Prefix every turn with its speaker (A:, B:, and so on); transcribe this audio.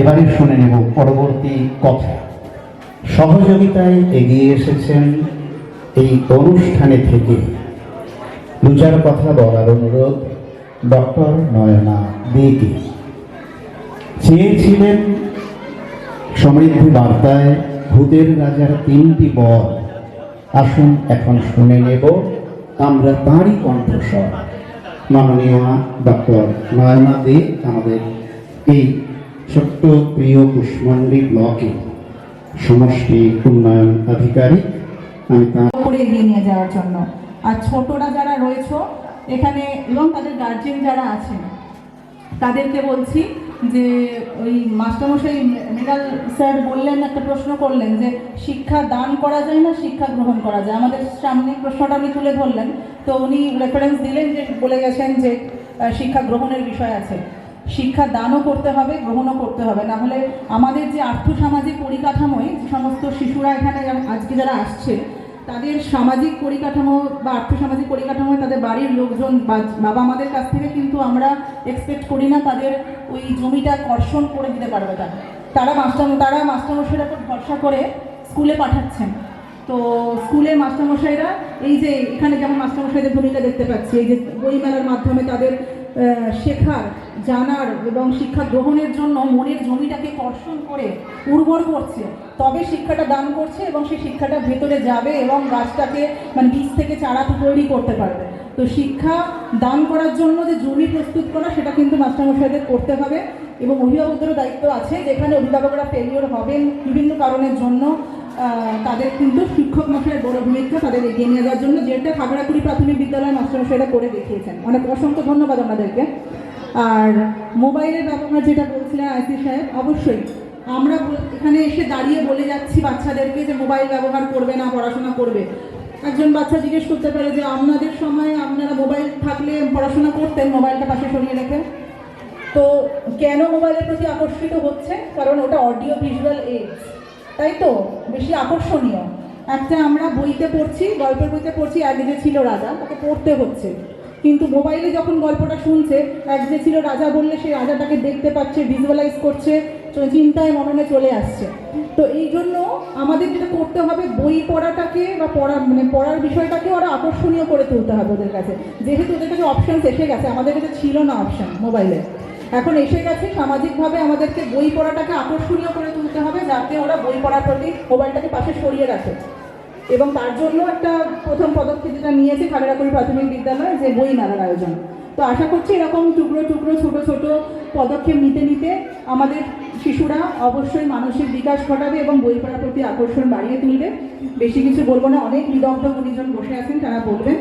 A: এবারে শুনে নেব পরবর্তী কথা। সহযোগিতায় এগিয়ে এসেছেন এই অনুষ্ঠানে থেকে দু চার কথা বলার অনুরোধ ডক্টর নয়না দেকে চেয়েছিলেন সমৃদ্ধি বার্তায় ভূতের রাজার তিনটি বর। আসুন, এখন শুনে নেব আমরা তাঁরই কণ্ঠস্বর। মাননীয় ডক্টর নয়না দে আমাদের এই ছোট্ট প্রিয় কুষ্মণ্ডী ব্লকে সমষ্টি উন্নয়ন আধিকারিক আমি
B: করে এগিয়ে নিয়ে যাওয়ার জন্য। আর ছোটরা যারা রয়েছে, এখানে এবং তাদের গার্জেন যারা আছেন, তাদেরকে বলছি যে, ওই মাস্টারমশাই মৃণাল স্যার বললেন, একটা প্রশ্ন করলেন যে, শিক্ষা দান করা যায় না শিক্ষা গ্রহণ করা যায়? আমাদের সামনে প্রশ্নটা আপনি তুলে ধরলেন। তো উনি রেফারেন্স দিলেন যে, বলে গেছেন যে শিক্ষা গ্রহণের বিষয় আছে। শিক্ষা দানও করতে হবে, গ্রহণও করতে হবে। না হলে আমাদের যে আর্থসামাজিক পরিকাঠামোয় সমস্ত শিশুরা এখানে আজকে যারা আসছে, তাদের সামাজিক পরিকাঠামো বা আর্থসামাজিক পরিকাঠামোয় তাদের বাড়ির লোকজন বাবা মাদের কাছ থেকে কিন্তু আমরা এক্সপেক্ট করি না তাদের ওই জমিটা কর্ষণ করে দিতে পারবে তারা। তারা মাস্টার তারা মাস্টারমশাইয়ের উপর ভরসা করে স্কুলে পাঠাচ্ছেন। তো স্কুলের মাস্টারমশাইরা এই যে এখানে যেমন মাস্টারমশাইদের ভূমিকা দেখতে পাচ্ছি, এই যে বইমেলার মাধ্যমে তাদের শেখার, জানার এবং শিক্ষা গ্রহণের জন্য মনের জমিটাকে কর্ষণ করে উর্বর করছে। তবে শিক্ষাটা দান করছে এবং সেই শিক্ষাটা ভেতরে যাবে এবং গাছটাকে মানে বীজ থেকে চারা তৈরি করতে পারবে। তো শিক্ষা দান করার জন্য যে জমি প্রস্তুত করা, সেটা কিন্তু মাস্টারমশাইদের করতে হবে। এবং অভিভাবকদেরও দায়িত্ব আছে, যেখানে অভিভাবকরা ফেলিওর হবেন বিভিন্ন কারণের জন্য। তাদের কিন্তু শিক্ষক মশাইয়ের বড় ভূমিকা তাদের এগিয়ে নিয়ে যাওয়ার জন্য। যেটা খাগড়াকুড়ি প্রাথমিক বিদ্যালয়ের মাস্টারমশাইরা করে দেখিয়েছেন। অনেক অসংখ্য ধন্যবাদ আপনাদেরকে। আর মোবাইলের ব্যবহার যেটা বলছিলেন আইসি সাহেব, অবশ্যই। আমরা এখানে এসে দাঁড়িয়ে বলে যাচ্ছি বাচ্চাদেরকে যে মোবাইল ব্যবহার করবে না, পড়াশোনা করবে। একজন বাচ্চা জিজ্ঞেস করতে পারে যে, আপনাদের সময় আপনারা মোবাইল থাকলে পড়াশোনা করতেন? মোবাইলটা পাশে সরিয়ে রেখে তো কেন মোবাইলের প্রতি আকর্ষিত হচ্ছে? কারণ ওটা অডিও ভিজুয়াল এইডস তাই তো? বেশি আকর্ষণীয়। একটা আমরা বইতে পড়ছি, গল্পের বইতে পড়ছি এক যে ছিল রাজা, তাকে পড়তে হচ্ছে। কিন্তু মোবাইলে যখন গল্পটা শুনছে এক যে ছিল রাজা বললে সেই রাজাটাকে দেখতে পাচ্ছে ভিজুয়ালাইজ করছে চিন্তায় মননে চলে আসছে। তো এই জন্য আমাদের যেটা করতে হবে, বই পড়াটাকে বা পড়া মানে পড়ার বিষয়টাকে ওরা আকর্ষণীয় করে তুলতে হবে ওদের কাছে। যেহেতু ওদের কাছে অপশানস এসে গেছে, আমাদের কাছে ছিল না অপশান মোবাইলে। এখন এসে গেছে, সামাজিকভাবে আমাদেরকে বই পড়াটাকে আকর্ষণীয় করে তুলতে হবে যাতে ওরা বই পড়ার প্রতি মোবাইলটাকে পাশে সরিয়ে রাখে। এবং তার জন্য একটা প্রথম পদক্ষেপ যেটা নিয়েছে খাগড়াকুড়ি প্রাথমিক বিদ্যালয়, যে বই মেলার আয়োজন। তো আশা করছি এরকম টুকরো টুকরো, ছোট ছোট পদক্ষেপ নিতে নিতে আমাদের শিশুরা অবশ্যই মানসিক বিকাশ ঘটাবে এবং বই পড়ার প্রতি আকর্ষণ বাড়িয়ে তুলবে। বেশি কিছু বলব না, অনেক নিদগ্ধ গুণীজন বসে আছেন, তারা বলবেন